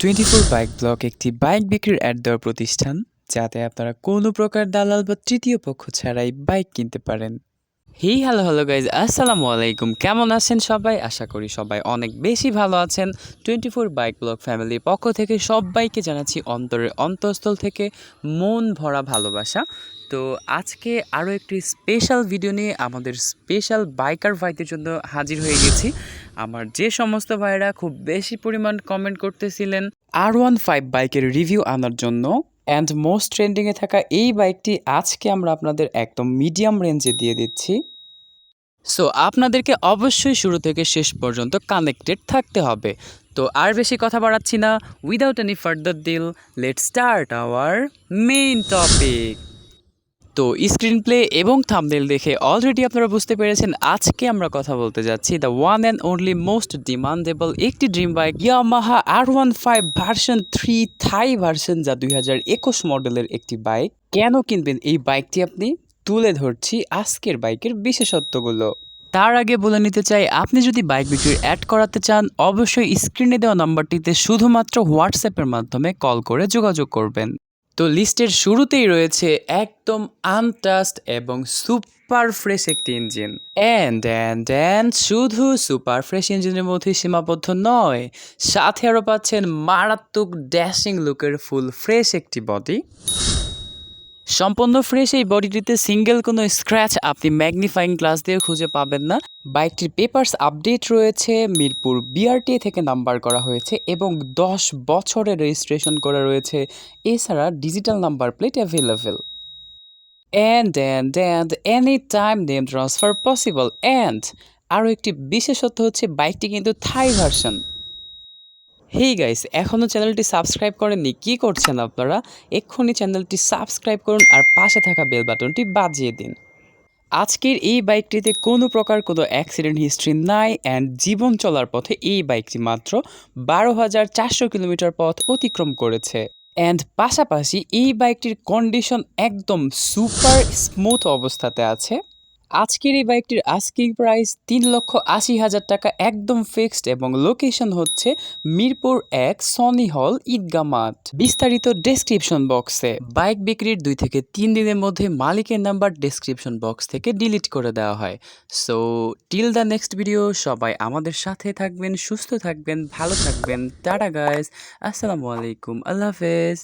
Twenty four bike block একটি bike বিক্রির ad দেওয়ার প্রতিষ্ঠান, যাতে আপনারা কোনো প্রকার দালাল বা তৃতীয় পক্ষ ছাড়াই বাইক কিনতে পারেন। হি হ্যালো হ্যালো গাইজ আসসালামু আলাইকুম কেমন আছেন সবাই? আশা করি সবাই অনেক বেশি ভালো আছেন। টোয়েন্টি ফোর বাইক ব্লক ফ্যামিলির পক্ষ থেকে সবাইকে জানাচ্ছি অন্তরের অন্তঃস্থল থেকে মন ভরা ভালোবাসা। তো আজকে আরও একটি স্পেশাল ভিডিও নিয়ে আমাদের স্পেশাল বাইকার ভাইদের জন্য হাজির হয়ে গেছি। আমার যে সমস্ত ভাইরা খুব বেশি পরিমাণ কমেন্ট করতেছিলেন আর ওয়ান ফাইভ বাইকের রিভিউ আনার জন্য অ্যান্ড মোস্ট ট্রেন্ডিংয়ে থাকা এই বাইকটি আজকে আমরা আপনাদের একদম মিডিয়াম রেঞ্জে দিয়ে দিচ্ছি। সো আপনাদেরকে অবশ্যই শুরু থেকে শেষ পর্যন্ত কানেক্টেড থাকতে হবে। তো আর বেশি কথা বাড়াচ্ছি না। Without any further delay let start our main topic তো স্ক্রিন প্লে এবং থামনেল দেখে অলরেডি আপনারা বুঝতে পেরেছেন আজকে আমরা কথা বলতে যাচ্ছি the one and only most demandable একটি dream bike Yamaha R one five version three Thai version যা দুই হাজার একুশ মডেলের একটি বাইক কেন কিনবেন এই বাইকটি আপনি? তুলে ধরছি আজকের বাইকের বিশেষত্বগুলো। তার আগে বলে নিতে চাই, আপনি যদি বাইক বিক্রির অ্যাড করাতে চান, অবশ্যই স্ক্রিনে দেওয়া নাম্বারটিতে শুধুমাত্র হোয়াটসঅ্যাপের মাধ্যমে কল করে যোগাযোগ করবেন। তো লিস্টের শুরুতেই রয়েছে একদম আনটাস্ট এবং সুপার ফ্রেশ একটি ইঞ্জিন অ্যান্ড অ্যান্ড অ্যান্ড শুধু সুপার ফ্রেশ ইঞ্জিনের মধ্যে সীমাবদ্ধ নয়, সাথে আরও পাচ্ছেন মারাত্মক ড্যাশিং লুকের ফুল ফ্রেশ একটি বডি সম্পূর্ণ ফ্রেশ এই বডিটিতে সিঙ্গেল কোনো স্ক্র্যাচ আপনি ম্যাগনিফাইং গ্লাস দিয়ে খুঁজে পাবেন না। বাইকটির পেপার্স আপডেট রয়েছে, মিরপুর বিআরটি থেকে নাম্বার করা হয়েছে এবং দশ বছরের রেজিস্ট্রেশন করা রয়েছে। এছাড়া digital number plate available and and and any time name transfer possible and আরও একটি বিশেষত্ব হচ্ছে বাইকটি কিন্তু থাই ভার্সন হেই গাইস এখনও চ্যানেলটি সাবস্ক্রাইব করেননি, কি করছেন আপনারা? এক্ষুনি চ্যানেলটি সাবস্ক্রাইব করুন আর পাশে থাকা বেল বাটনটি বাজিয়ে দিন। আজকের এই বাইকটিতে কোনো প্রকার কোনো অ্যাক্সিডেন্ট হিস্ট্রি নাই অ্যান্ড জীবন চলার পথে এই বাইকটি মাত্র বারো হাজার চারশো কিলোমিটার পথ অতিক্রম করেছে। অ্যান্ড পাশাপাশি এই বাইকটির কন্ডিশন একদম সুপার স্মুথ অবস্থাতে আছে। আজকের এই বাইকটির আস্কিং প্রাইস তিন লক্ষ আশি হাজার টাকা, একদম ফিক্সড এবং লোকেশন হচ্ছে মিরপুর এক সনি হল ঈদগা মাঠ। বিস্তারিত ডেসক্রিপশন বক্সে বাইক বিক্রির দুই থেকে তিন দিনের মধ্যে মালিকের নাম্বার ডেসক্রিপশন বক্স থেকে ডিলিট করে দেওয়া হয়। So till the next video সবাই আমাদের সাথে থাকবেন, সুস্থ থাকবেন, ভালো থাকবেন। টাটা গাইজ আসসালামু আলাইকুম, আল্লাহ হাফেজ।